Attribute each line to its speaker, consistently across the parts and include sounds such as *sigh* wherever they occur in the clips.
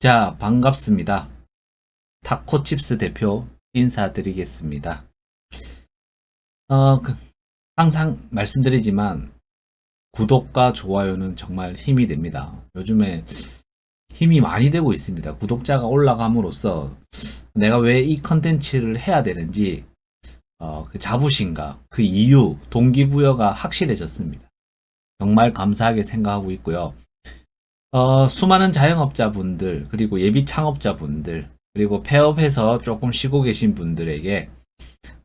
Speaker 1: 자, 반갑습니다. 타코칩스 대표 인사드리겠습니다. 어, 그, 항상 말씀드리지만, 구독과 좋아요는 정말 힘이 됩니다. 요즘에 힘이 많이 되고 있습니다. 구독자가 올라감으로써 내가 왜 이 컨텐츠를 해야 되는지, 어, 그 자부심과 그 이유, 동기부여가 확실해졌습니다. 정말 감사하게 생각하고 있고요. 어, 수많은 자영업자분들, 그리고 예비 창업자분들, 그리고 폐업해서 조금 쉬고 계신 분들에게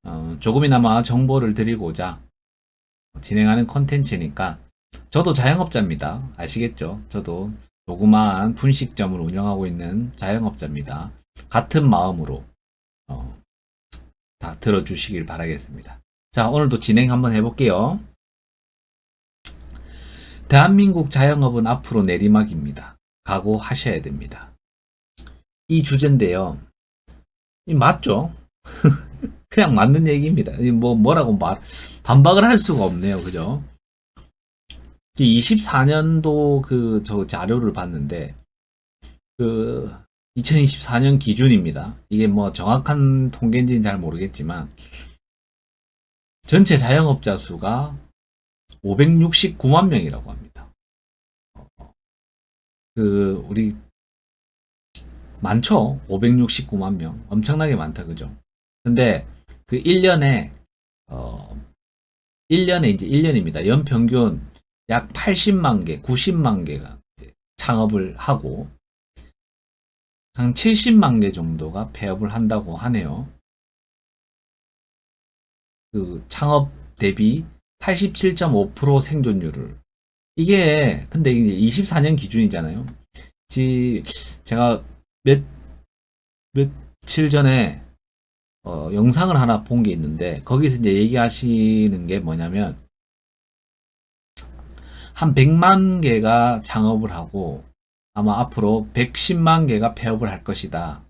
Speaker 1: 어, 조금이나마 정보를 드리고자 진행하는 컨텐츠니까 저도 자영업자입니다. 아시겠죠? 저도 조그마한 분식점을 운영하고 있는 자영업자입니다. 같은 마음으로 어, 다 들어주시길 바라겠습니다. 자, 오늘도 진행 한번 해볼게요. 대한민국 자영업은 앞으로 내리막입니다. 각오하셔야 됩니다. 이 주제인데요. 이 맞죠? *laughs* 그냥 맞는 얘기입니다. 이뭐 뭐라고 말 반박을 할 수가 없네요. 그죠? 24년도 그 저 자료를 봤는데 그 2024년 기준입니다. 이게 뭐 정확한 통계인지는 잘 모르겠지만 전체 자영업자 수가 569만 명이라고 합니다. 어, 그 우리 많죠? 569만 명. 엄청나게 많다. 그죠? 근데 그 1년에 어 1년에 이제 1년입니다. 연평균 약 80만 개, 90만 개가 이제 창업을 하고 한 70만 개 정도가 폐업을 한다고 하네요. 그 창업 대비 87.5% 생존율을 이게 근데 이제 24년 기준이잖아요. 지 제가 몇 며칠 전에 어, 영상을 하나 본 게 있는데 거기서 이제 얘기하시는 게 뭐냐면 한 100만 개가 창업을 하고 아마 앞으로 110만 개가 폐업을 할 것이다.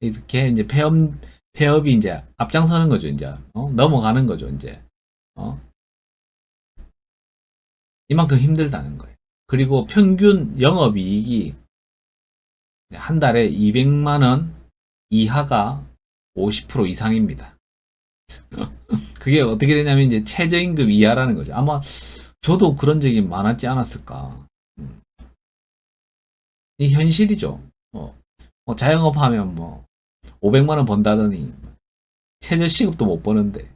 Speaker 1: 이렇게 이제 폐업 폐업이 이제 앞장서는 거죠, 이제. 어? 넘어가는 거죠, 이제. 어? 이만큼 힘들다는 거예요. 그리고 평균 영업이익이 한 달에 200만 원 이하가 50% 이상입니다. *laughs* 그게 어떻게 되냐면 이제 최저임금 이하라는 거죠. 아마 저도 그런 적이 많았지 않았을까. 음. 이 현실이죠. 어, 뭐 자영업 하면 뭐 500만 원 번다더니 최저 시급도 못 버는데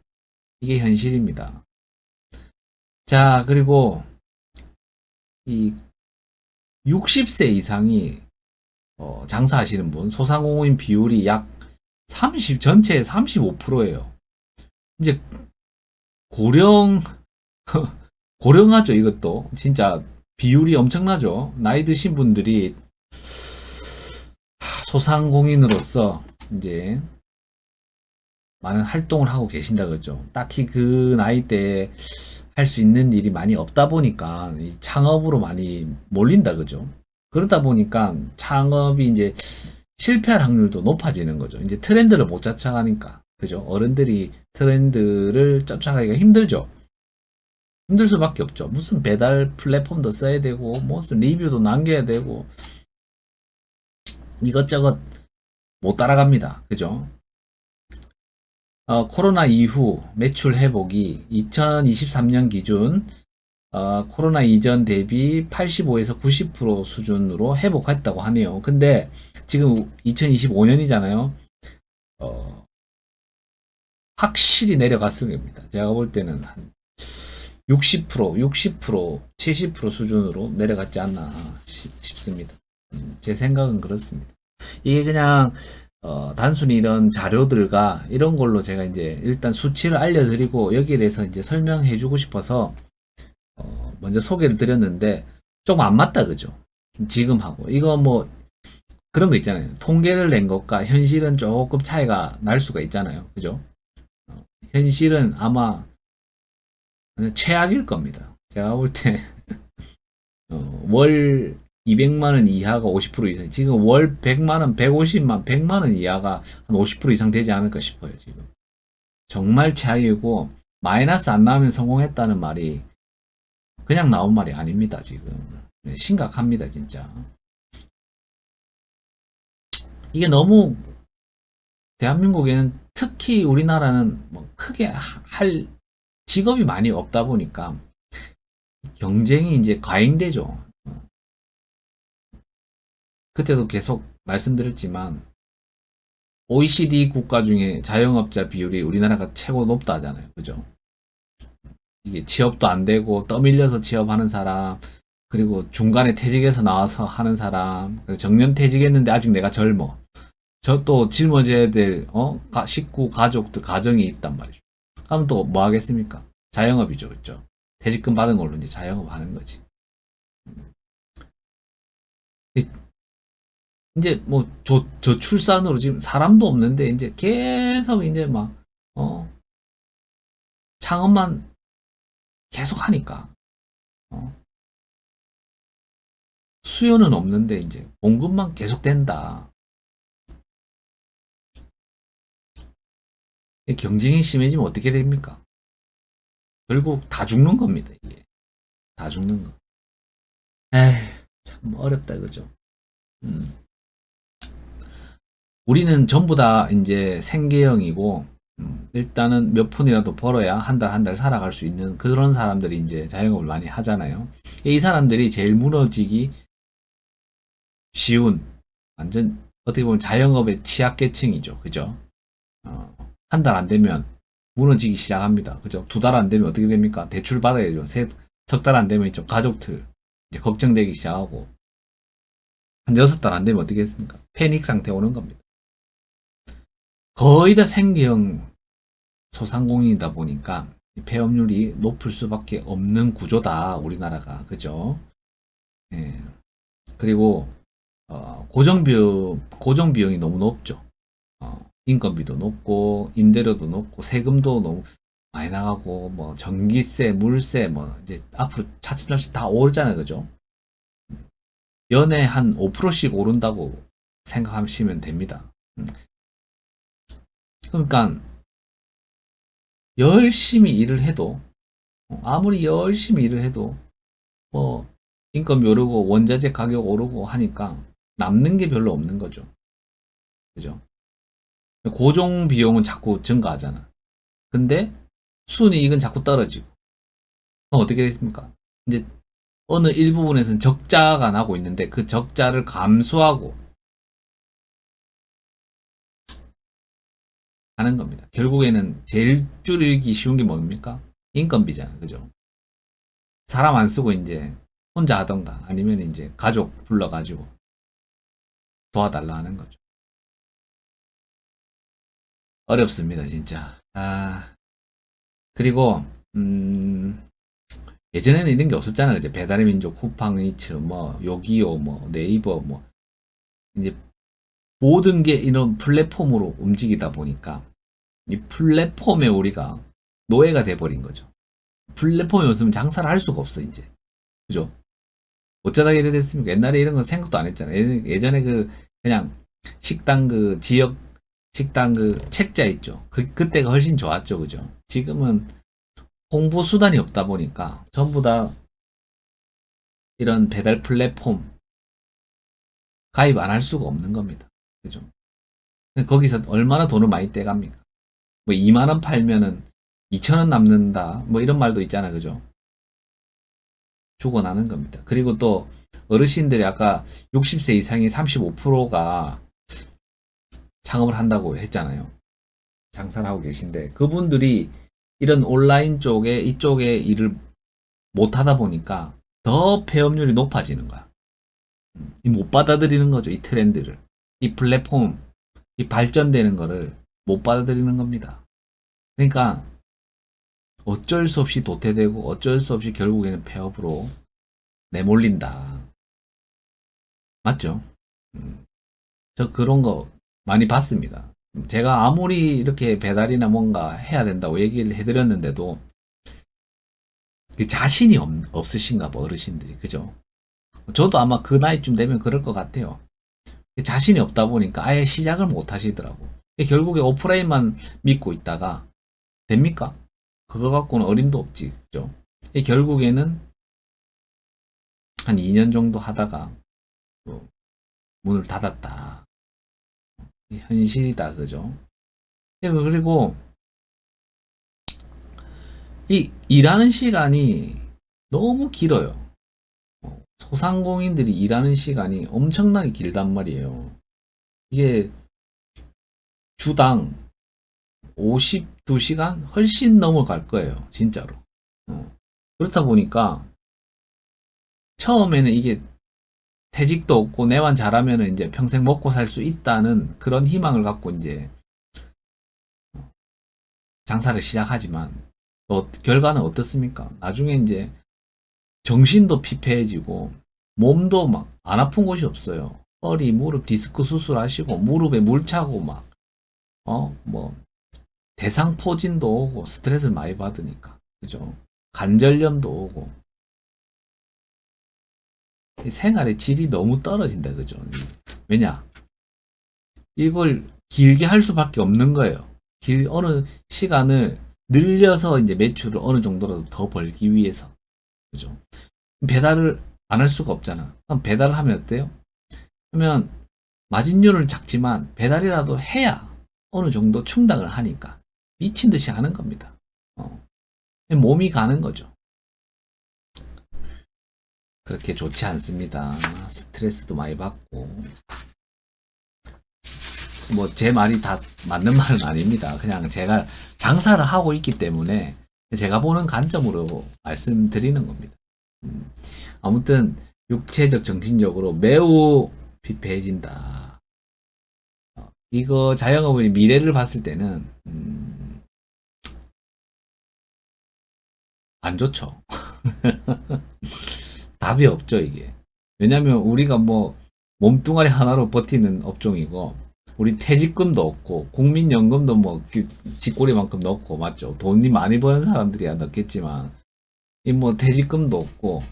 Speaker 1: 이게 현실입니다. 자, 그리고 이 60세 이상이 어, 장사하시는 분 소상공인 비율이 약 30, 전체의 35%예요. 이제 고령 *laughs* 고령하죠, 이것도. 진짜 비율이 엄청나죠. 나이 드신 분들이 소상공인으로서 이제 많은 활동을 하고 계신다 그죠. 딱히 그 나이 때할수 있는 일이 많이 없다 보니까 이 창업으로 많이 몰린다 그죠. 그러다 보니까 창업이 이제 실패할 확률도 높아지는 거죠. 이제 트렌드를 못 쫓아가니까. 그죠? 어른들이 트렌드를 쫓아가기가 힘들죠. 힘들 수밖에 없죠. 무슨 배달 플랫폼도 써야 되고, 무슨 리뷰도 남겨야 되고, 이것저것 못 따라갑니다. 그죠? 어, 코로나 이후 매출 회복이 2023년 기준 어, 코로나 이전 대비 85에서 90% 수준으로 회복했다고 하네요. 근데 지금 2025년이잖아요. 어, 확실히 내려갔습니다. 제가 볼 때는 한 60%, 60%, 70% 수준으로 내려갔지 않나 싶, 습니다 제 생각은 그렇습니다. 이게 그냥 어, 단순히 이런 자료들과 이런 걸로 제가 이제 일단 수치를 알려드리고 여기에 대해서 이제 설명해 주고 싶어서 어, 먼저 소개를 드렸는데 조금 안 맞다 그죠? 지금 하고 이거 뭐 그런 거 있잖아요. 통계를 낸 것과 현실은 조금 차이가 날 수가 있잖아요. 그죠? 어, 현실은 아마 최악일 겁니다. 제가 볼 때, *laughs* 어, 월 200만원 이하가 50% 이상, 지금 월 100만원, 150만, 100만원 이하가 한 50% 이상 되지 않을까 싶어요, 지금. 정말 최악이고, 마이너스 안 나오면 성공했다는 말이 그냥 나온 말이 아닙니다, 지금. 네, 심각합니다, 진짜. 이게 너무 대한민국에는 특히 우리나라는 뭐 크게 하- 할 직업이 많이 없다 보니까 경쟁이 이제 과잉되죠. 그때도 계속 말씀드렸지만 OECD 국가 중에 자영업자 비율이 우리나라가 최고 높다 하잖아요. 그죠? 이게 취업도 안 되고 떠밀려서 취업하는 사람, 그리고 중간에 퇴직해서 나와서 하는 사람, 정년 퇴직했는데 아직 내가 젊어. 저 또 짊어져야 될, 어? 가- 식구, 가족들, 가정이 있단 말이죠. 그럼 또 뭐 하겠습니까? 자영업이죠. 그죠? 퇴직금 받은 걸로 이제 자영업 하는 거지. 이- 이제 뭐, 저, 저출산으로 지금 사람도 없는데, 이제 계속 이제 막, 어, 창업만 계속 하니까, 어, 수요는 없는데, 이제 공급만 계속 된다. 이 경쟁이 심해지면 어떻게 됩니까? 결국 다 죽는 겁니다, 이게. 다 죽는 거. 에이, 참 어렵다, 그죠? 음. 우리는 전부 다 이제 생계형이고, 음, 일단은 몇 푼이라도 벌어야 한달 한 달 살아갈 수 있는 그런 사람들이 이제 자영업을 많이 하잖아요. 이 사람들이 제일 무너지기 쉬운, 완전, 어떻게 보면 자영업의 취약계층이죠. 그죠? 어, 한 달 안 되면 무너지기 시작합니다. 그죠? 두 달 안 되면 어떻게 됩니까? 대출 받아야죠. 세, 석달 안 되면 좀 가족들 이제 걱정되기 시작하고 한 여섯 달 안 되면 어떻게 했습니까? 패닉 상태 오는 겁니다. 거의 다 생계형 소상공인이다 보니까 이 폐업률이 높을 수밖에 없는 구조다 우리나라가 그죠? 예. 그리고 어, 고정비용 고정비용이 너무 높죠. 어, 인건비도 높고 임대료도 높고 세금도 너무 많이 나가고 뭐 전기세, 물세 뭐 이제 앞으로 차츰차츰 다 오르잖아요, 그죠? 연에 한 5%씩 오른다고 생각하시면 됩니다. 음. 그러니까 열심히 일을 해도 어, 아무리 열심히 일을 해도 뭐 인건비 오르고 원자재 가격 오르고 하니까 남는 게 별로 없는 거죠. 그죠? 고정 비용은 자꾸 증가하잖아. 근데 순이익은 자꾸 떨어지고. 그럼 어떻게 됐습니까? 이제 어느 일부분에서는 적자가 나고 있는데 그 적자를 감수하고 하는 겁니다. 결국에는 제일 줄이기 쉬운 게 뭡니까? 인건비잖아. 그죠? 사람 안 쓰고 이제 혼자 하던가 아니면 이제 가족 불러가지고 도와달라 하는 거죠. 어렵습니다, 진짜. 아, 그리고, 음, 예전에는 이런 게 없었잖아요. 배달의 민족, 쿠팡이츠, 뭐, 요기요, 뭐, 네이버, 뭐, 이제 모든 게 이런 플랫폼으로 움직이다 보니까 이 플랫폼에 우리가 노예가 돼버린 거죠. 플랫폼이 없으면 장사를 할 수가 없어, 이제. 그죠? 어쩌다 이래 됐습니까? 옛날에 이런 건 생각도 안 했잖아요. 예- 예전에 그, 그냥 식당 그 지역 식당 그 책자 있죠. 그, 그때가 훨씬 좋았죠. 그죠? 지금은 홍보 수단이 없다 보니까 전부 다 이런 배달 플랫폼 가입 안 할 수가 없는 겁니다. 그죠? 거기서 얼마나 돈을 많이 떼갑니까? 뭐 2만 원 팔면은 2천 원 남는다. 뭐 이런 말도 있잖아. 그죠? 죽어나는 겁니다. 그리고 또 어르신들이 아까 60세 이상이 35%가 창업을 한다고 했잖아요. 장사를 하고 계신데 그분들이 이런 온라인 쪽에 이쪽에 일을 못 하다 보니까 더 폐업률이 높아지는 거야. 음, 이못 받아들이는 거죠. 이 트렌드를. 이 플랫폼, 이 발전되는 거를 못 받아들이는 겁니다. 그러니까 어쩔 수 없이 도태되고 어쩔 수 없이 결국에는 폐업으로 내몰린다. 맞죠? 음, 저 그런 거 많이 봤습니다. 제가 아무리 이렇게 배달이나 뭔가 해야 된다고 얘기를 해드렸는데도 그 자신이 없, 없으신가 봐 어르신들이 그죠? 저도 아마 그 나이쯤 되면 그럴 것 같아요. 자신이 없다 보니까 아예 시작을 못 하시더라고. 결국에 오프라인만 믿고 있다가 됩니까? 그거 갖고는 어림도 없지, 그죠? 결국에는 한 2년 정도 하다가 또 문을 닫았다. 현실이다. 그죠? 예, 그리고 이 일하는 시간이 너무 길어요. 어, 소상공인들이 일하는 시간이 엄청나게 길단 말이에요. 이게 주당 52시간 훨씬 넘어갈 거예요. 진짜로. 어, 그렇다 보니까 처음에는 이게 퇴직도 없고 내만 잘하면 이제 평생 먹고 살 수 있다는 그런 희망을 갖고 이제 장사를 시작하지만 어, 결과는 어떻습니까? 나중에 이제 정신도 피폐해지고 몸도 막 안 아픈 곳이 없어요. 허리, 무릎, 디스크 수술하시고 무릎에 물 차고 막 어, 뭐 대상포진도 오고 스트레스를 많이 받으니까 그죠? 관절염도 오고 이 생활의 질이 너무 떨어진다 그죠? 왜냐? 이걸 길게 할 수밖에 없는 거예요. 길 어느 시간을 늘려서 이제 매출을 어느 정도라도 더 벌기 위해서 그죠? 배달을 안 할 수가 없잖아. 그럼 배달을 하면 어때요? 그러면 마진율은 작지만 배달이라도 해야 어느 정도 충당을 하니까 미친 듯이 하는 겁니다. 어. 몸이 가는 거죠. 그렇게 좋지 않습니다. 스트레스도 많이 받고. 뭐, 제 말이 다 맞는 말은 아닙니다. 그냥 제가 장사를 하고 있기 때문에 제가 보는 관점으로 말씀드리는 겁니다. 음, 아무튼, 육체적, 정신적으로 매우 피폐해진다. 어, 이거 자영업의 미래를 봤을 때는, 음, 안 좋죠. *laughs* 답이 없죠, 이게. 왜냐면 우리가 뭐 몸뚱아리 하나로 버티는 업종이고 우리 퇴직금도 없고 국민연금도 뭐그 쥐꼬리만큼 넣고 맞죠? 돈이 많이 버는 사람들이야 넣겠지만 이 뭐 퇴직금도 없고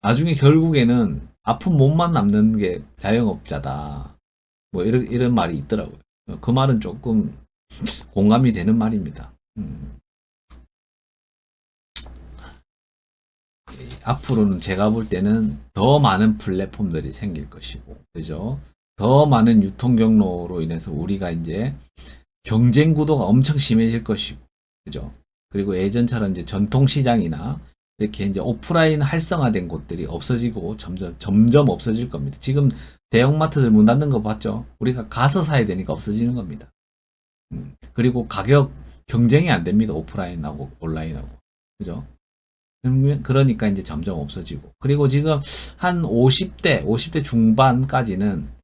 Speaker 1: 나중에 결국에는 아픈 몸만 남는 게 자영업자다. 뭐 이런 이런 말이 있더라고요. 그 말은 조금 공감이 되는 말입니다. 음. 앞으로는 제가 볼 때는 더 많은 플랫폼들이 생길 것이고, 그죠? 더 많은 유통 경로로 인해서 우리가 이제 경쟁 구도가 엄청 심해질 것이고, 그죠? 그리고 예전처럼 이제 전통 시장이나 이렇게 이제 오프라인 활성화된 곳들이 없어지고 점점 점점 없어질 겁니다. 지금 대형마트들 문 닫는 거 봤죠? 우리가 가서 사야 되니까 없어지는 겁니다. 음, 그리고 가격 경쟁이 안 됩니다. 오프라인하고 온라인하고. 그죠? 그러니까 이제 점점 없어지고. 그리고 지금 한 50대, 50대 중반까지는,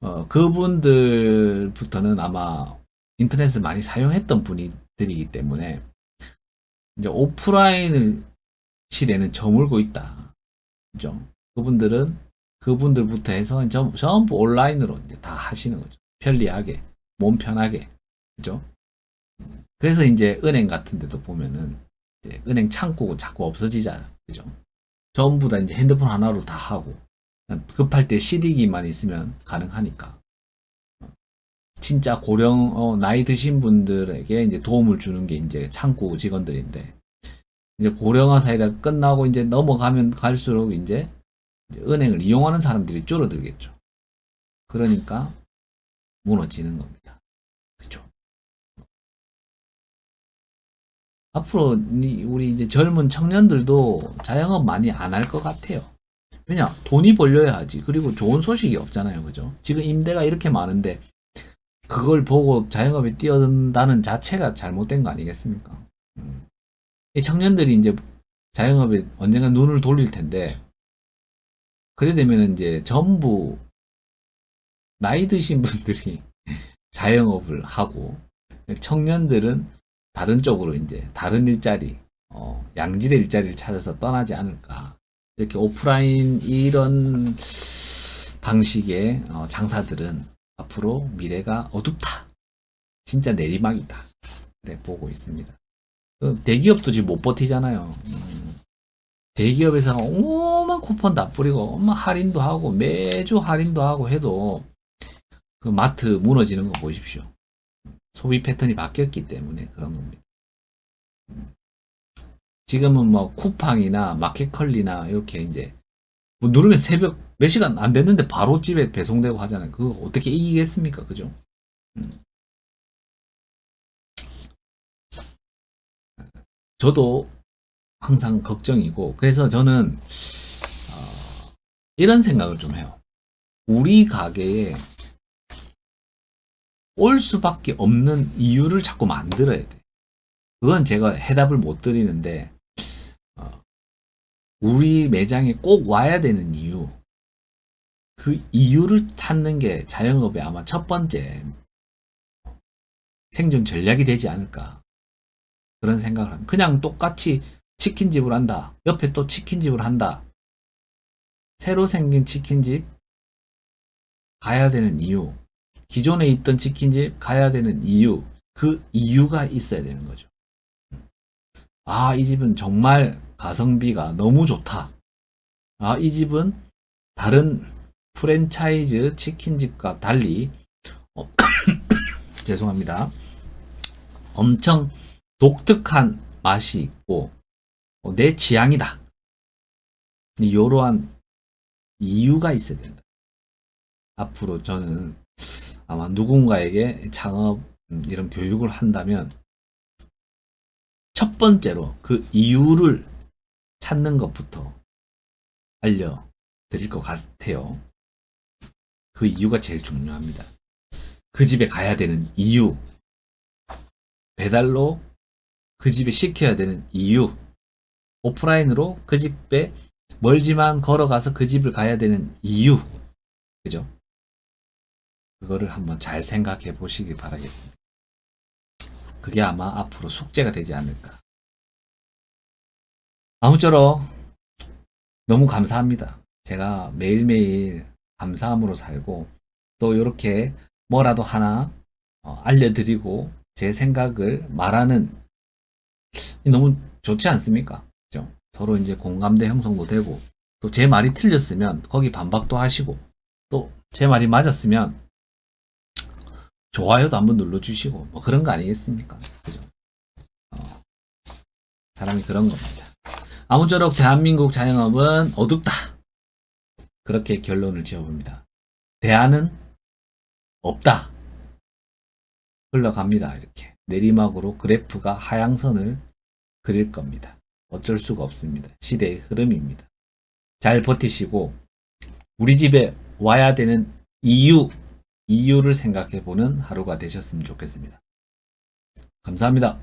Speaker 1: 어, 그분들부터는 아마 인터넷을 많이 사용했던 분들이기 때문에, 이제 오프라인을 시대는 저물고 있다. 그죠? 그분들은, 그분들부터 해서 전- 전부 온라인으로 이제 다 하시는 거죠. 편리하게, 몸 편하게. 그죠? 그래서 이제 은행 같은 데도 보면은, 은행 창구 자꾸 없어지잖아. 그죠? 전부 다 이제 핸드폰 하나로 다 하고 급할 때 CD기만 있으면 가능하니까. 진짜 고령 어, 나이 드신 분들에게 이제 도움을 주는 게 이제 창구 직원들인데 이제 고령화 사회가 끝나고 이제 넘어가면 갈수록 이제 은행을 이용하는 사람들이 줄어들겠죠. 그러니까 무너지는 겁니다. 그죠? 앞으로 이- 우리 이제 젊은 청년들도 자영업 많이 안 할 것 같아요. 왜냐? 돈이 벌려야 하지. 그리고 좋은 소식이 없잖아요. 그죠? 지금 임대가 이렇게 많은데 그걸 보고 자영업에 뛰어든다는 자체가 잘못된 거 아니겠습니까? 음. 이 청년들이 이제 자영업에 언젠가 눈을 돌릴 텐데 그래 되면 이제 전부 나이 드신 분들이 *laughs* 자영업을 하고 청년들은 다른 쪽으로 이제 다른 일자리, 어, 양질의 일자리를 찾아서 떠나지 않을까. 이렇게 오프라인 이런 방식의 어, 장사들은 앞으로 미래가 어둡다. 진짜 내리막이다. 그래 보고 있습니다. 그 대기업도 지금 못 버티잖아요. 음, 대기업에서 오만 쿠폰 다 뿌리고 엄마 할인도 하고 매주 할인도 하고 해도 그 마트 무너지는 거 보십시오. 소비 패턴이 바뀌었기 때문에 그런 겁니다. 음. 지금은 뭐 쿠팡이나 마켓컬리나 이렇게 이제 뭐 누르면 새벽 몇 시간 안 됐는데 바로 집에 배송되고 하잖아요. 그거 어떻게 이기겠습니까? 그죠? 음. 저도 항상 걱정이고 그래서 저는 어, 이런 생각을 좀 해요. 우리 가게에 올 수밖에 없는 이유를 자꾸 만들어야 돼. 그건 제가 해답을 못 드리는데 어, 우리 매장에 꼭 와야 되는 이유 그 이유를 찾는 게 자영업의 아마 첫 번째 생존 전략이 되지 않을까 그런 생각을 합니다. 그냥 똑같이 치킨집을 한다. 옆에 또 치킨집을 한다. 새로 생긴 치킨집 가야 되는 이유. 기존에 있던 치킨집 가야 되는 이유. 그 이유가 있어야 되는 거죠. 아, 이 집은 정말 가성비가 너무 좋다. 아, 이 집은 다른 프랜차이즈 치킨집과 달리 어, *coughs* 죄송합니다. 엄청 독특한 맛이 있고 어, 내 취향이다. 이러한 이유가 있어야 된다. 앞으로 저는 아마 누군가에게 창업 음, 이런 교육을 한다면 첫 번째로 그 이유를 찾는 것부터 알려드릴 것 같아요. 그 이유가 제일 중요합니다. 그 집에 가야 되는 이유, 배달로 그 집에 시켜야 되는 이유, 오프라인으로 그 집에 멀지만 걸어가서 그 집을 가야 되는 이유, 그죠? 그거를 한번 잘 생각해 보시기 바라겠습니다. 그게 아마 앞으로 숙제가 되지 않을까. 아무쪼록 너무 감사합니다. 제가 매일매일 감사함으로 살고 또 이렇게 뭐라도 하나 어, 알려드리고 제 생각을 말하는 너무 좋지 않습니까? 그죠? 서로 이제 공감대 형성도 되고 또 제 말이 틀렸으면 거기 반박도 하시고 또 제 말이 맞았으면 좋아요도 한번 눌러주시고 뭐 그런 거 아니겠습니까? 그죠? 어, 사람이 그런 겁니다. 아무쪼록 대한민국 자영업은 어둡다. 그렇게 결론을 지어봅니다. 대안은 없다. 흘러갑니다. 이렇게 내리막으로 그래프가 하향선을 그릴 겁니다. 어쩔 수가 없습니다. 시대의 흐름입니다. 잘 버티시고 우리 집에 와야 되는 이유, 이유를 생각해 보는 하루가 되셨으면 좋겠습니다. 감사합니다.